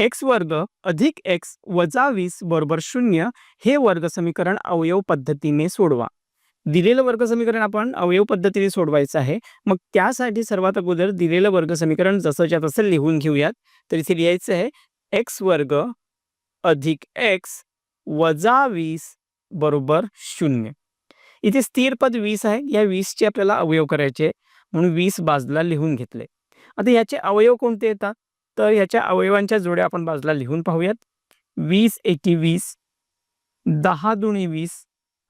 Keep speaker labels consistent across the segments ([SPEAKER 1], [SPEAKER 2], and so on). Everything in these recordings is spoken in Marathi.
[SPEAKER 1] एक्स वर्ग अधिक एक्स वजा वीस बरोबर शून्य हे वर्ग समीकरण अवयव पद्धतीने सोडवा. दिलेलं वर्ग समीकरण आपण अवयव पद्धतीने सोडवायचं आहे. मग त्यासाठी सर्वात अगोदर दिलेलं वर्ग समीकरण जसंच्या तसं लिहून घेऊयात. तर इथे लिहायचं आहे एक्स वर्ग अधिक एक्स वजा वीस बरोबर शून्य. इथे स्थिर पद वीस आहे. या वीसचे आपल्याला अवयव करायचे म्हणून वीस बाजूला लिहून घेतले. आता याचे अवयव कोणते येतात? तर ह्याच्या अवयवांच्या जोड्या आपण बाजूला लिहून पाहूयात. वीस एकी वीस दहा दुणे वीस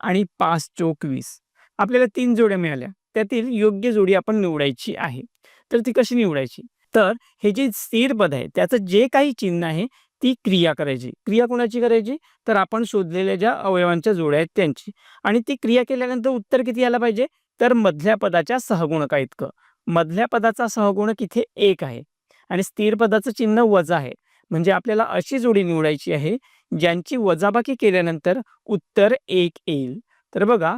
[SPEAKER 1] आणि पाच चोक वीस. आपल्याला तीन जोड्या मिळाल्या. त्यातील योग्य जोडी आपण निवडायची आहे. तर ती कशी निवडायची? तर हे जे स्थिर पद आहे त्याचं जे काही चिन्ह आहे ती क्रिया करायची. क्रिया कोणाची करायची? तर आपण शोधलेल्या ज्या अवयवांच्या जोड्या आहेत त्यांची. आणि ती क्रिया केल्यानंतर उत्तर किती आलं पाहिजे? तर मधल्या पदाच्या सहगुणका इतकं. मधल्या पदाचा सहगुणक इथे एक आहे? आणि स्थिर पदाचं चिन्ह वजा आहे. म्हणजे आपल्याला अशी जोडी निवडायची आहे ज्यांची वजाबाकी केल्यानंतर उत्तर एक येईल. तर बघा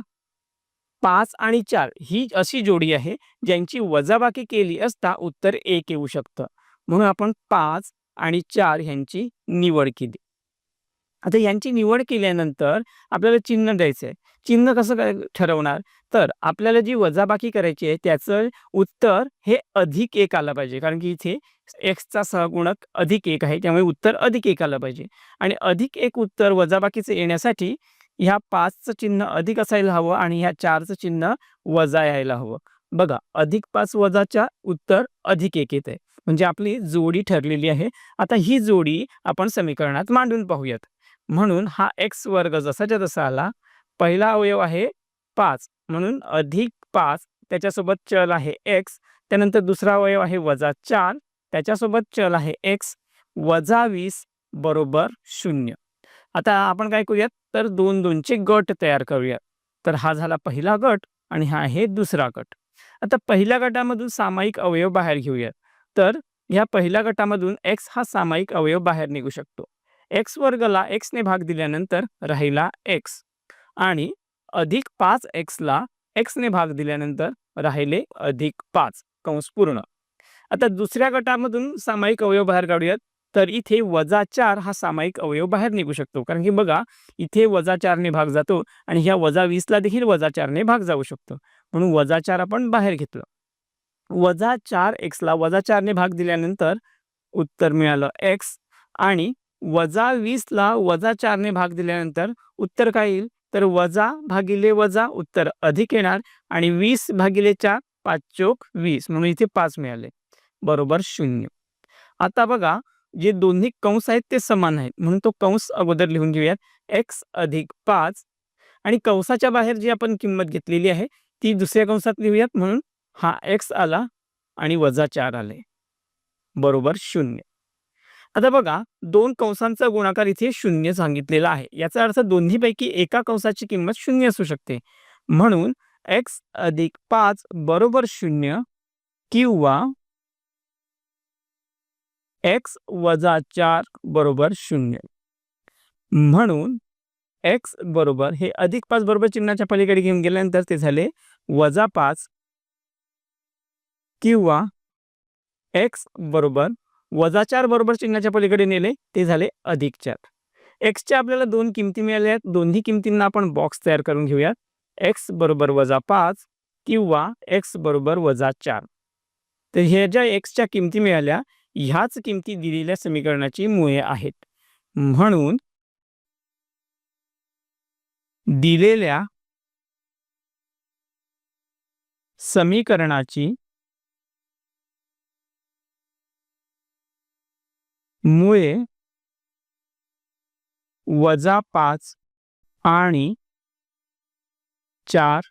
[SPEAKER 1] पाच आणि चार ही अशी जोडी आहे ज्यांची वजाबाकी केली असता उत्तर एक येऊ शकतं. म्हणून आपण पाच आणि चार ह्यांची निवड केली. आता यांची निवड केल्यानंतर आपल्याला चिन्ह द्यायचं आहे चिन्ह कसं काय ठरवणार? तर आपल्याला जी वजाबाकी करायची आहे त्याचं उत्तर हे अधिक एक आलं पाहिजे. कारण की इथे एक्सचा सहगुणक अधिक एक आहे त्यामुळे उत्तर अधिक एक आलं पाहिजे. आणि अधिक एक उत्तर वजाबाकीचं येण्यासाठी ह्या पाचचं चिन्ह अधिक असायला हवं आणि ह्या चारचं चिन्ह वजा यायला हवं. बघा अधिक पाच वजाच्या उत्तर अधिक एक येत आहे म्हणजे आपली जोडी ठरलेली आहे. आता ही जोडी आपण समीकरणात मांडून पाहूयात. म्हणून हा एक्स वर्ग जसाच्या जसा आला पहिला अवयव आहे पाच. म्हणून अधिक पाच त्याच्यासोबत चल आहे एक्स. त्यानंतर दुसरा अवयव आहे वजा चार. त्याच्यासोबत चल आहे. एक्स वजा वीस बरोबर शून्य. आता आपण काय करूयात? तर दोन दोनचे गट तयार करूयात. तर हा झाला पहिला गट आणि हा आहे दुसरा गट. आता पहिल्या गटामधून सामायिक अवयव बाहेर घेऊयात. तर ह्या पहिल्या गटामधून एक्स हा सामायिक अवयव बाहेर निघू शकतो. एक्स वर्गला एक्सने भाग दिल्यानंतर राहिला एक्स आणि अधिक पाच एक्सला एक्सने भाग दिल्यानंतर राहिले अधिक पाच. कंस पूर्ण. आता दुसऱ्या गटामधून सामायिक अवयव बाहेर काढूयात. तर इथे वजा चार हा सामायिक अवयव बाहेर निघू शकतो. कारण की बघा इथे वजा चारने भाग जातो आणि ह्या वजा वीसला देखील वजा चारने भाग जाऊ शकतो. म्हणून वजा चार आपण बाहेर घेतलं. वजा चार एक्सला वजा चारने भाग दिल्यानंतर उत्तर मिळालं एक्स आणि वजा वीसला वजा चारने भाग दिल्यानंतर उत्तर काय येईल? तर वजा भागिले वजा उत्तर अधिक येणार आणि वीस भागिले चार पाच चोक वीस. म्हणून इथे पाच मिळाले. बरोबर शून्य. आता बघा जे दोन्ही कंस आहेत ते समान आहेत. म्हणून तो कंस अगोदर लिहून घेऊयात. एक्स अधिक पाच. आणि कंसाच्या बाहेर जी आपण किंमत घेतलेली आहे ती दुसऱ्या कंसात लिहूयात. म्हणून हा एक्स आला आणि वजा चार आले. बरोबर शून्य. आता बघा दोन कंसांचा गुणाकार इथे शून्य सांगितलेला आहे. याचा अर्थ दोन्हीपैकी एका कंसाची किंमत शून्य असू शकते. म्हणून एक्स अधिक पाच बरोबर शून्य किंवा एक्स वजा चार बरोबर शून्य. म्हणून एक्स बरोबर हे अधिक पाच बरोबर चिन्हाच्या पलीकडे घेऊन गेल्यानंतर ते झाले वजा पाच किंवा एक्स बरोबर वजा चार बरोबर चिन्हाच्या पलीकडे नेले ते झाले अधिक चार. एक्सच्या आपल्याला दोन किमती मिळाल्या आहेत दोन्ही किमतींना आपण बॉक्स तयार करून घेऊयात. एक्स बरोबर वजा पाच किंवा एक्स बरोबर वजा चार. तर ह्या ज्या एक्सच्या किमती मिळाल्या ह्याच किमती दिलेल्या समीकरणाची मुळे आहेत. म्हणून दिलेल्या समीकरणाची मुळे वजा पाच आणि चार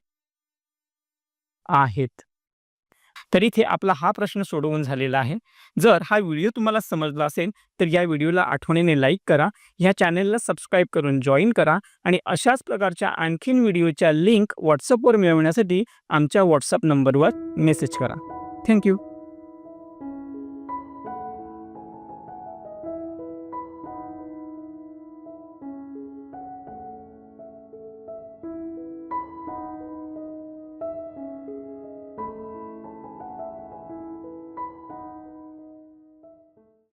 [SPEAKER 1] आहेत. तर इथे आपला हा प्रश्न सोडवून झालेला आहे. जर हा व्हिडिओ तुम्हाला समजला असेल तर या व्हिडिओला आठवणीने लाईक करा ह्या चॅनेलला सबस्क्राईब करून जॉईन करा आणि अशाच प्रकारच्या आणखीन व्हिडिओच्या लिंक व्हॉट्सअपवर मिळवण्यासाठी आमच्या व्हॉट्सअप नंबरवर मेसेज करा. थँक्यू